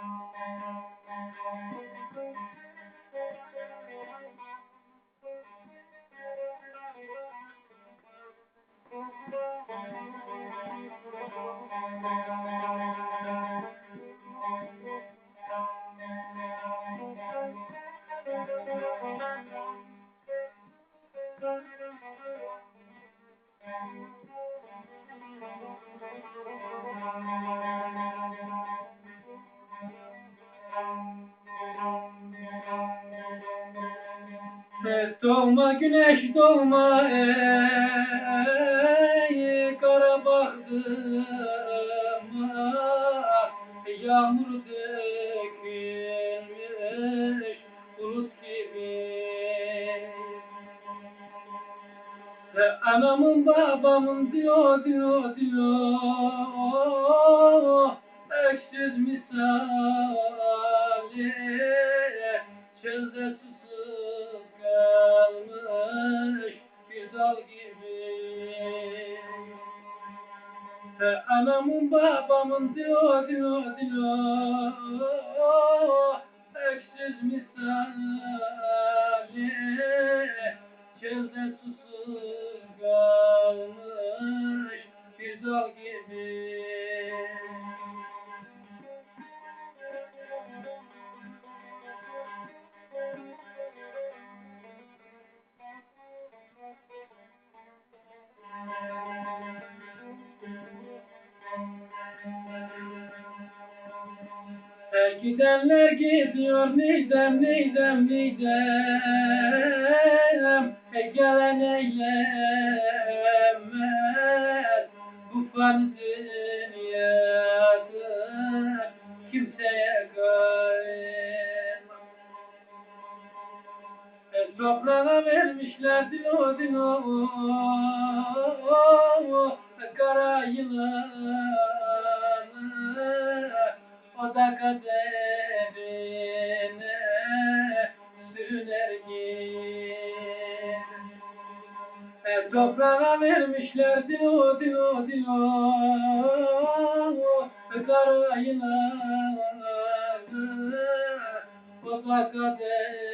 Thank you. Doğma güneş doğma ey kara Yağmur dökülmüş bulut gibi. Ve Anamın babamın diyor diyor diyor Anamın babamın diyor diyor diyor Gidenler gidiyor neydem neydem neydem e, Gelen eylemez bu fani dünyada kimseye gayb e, Toprağa vermişler dino dino kaderine Sürüner git e, Toprağa vermişler dino dino dino Kara yılanı O da kaderine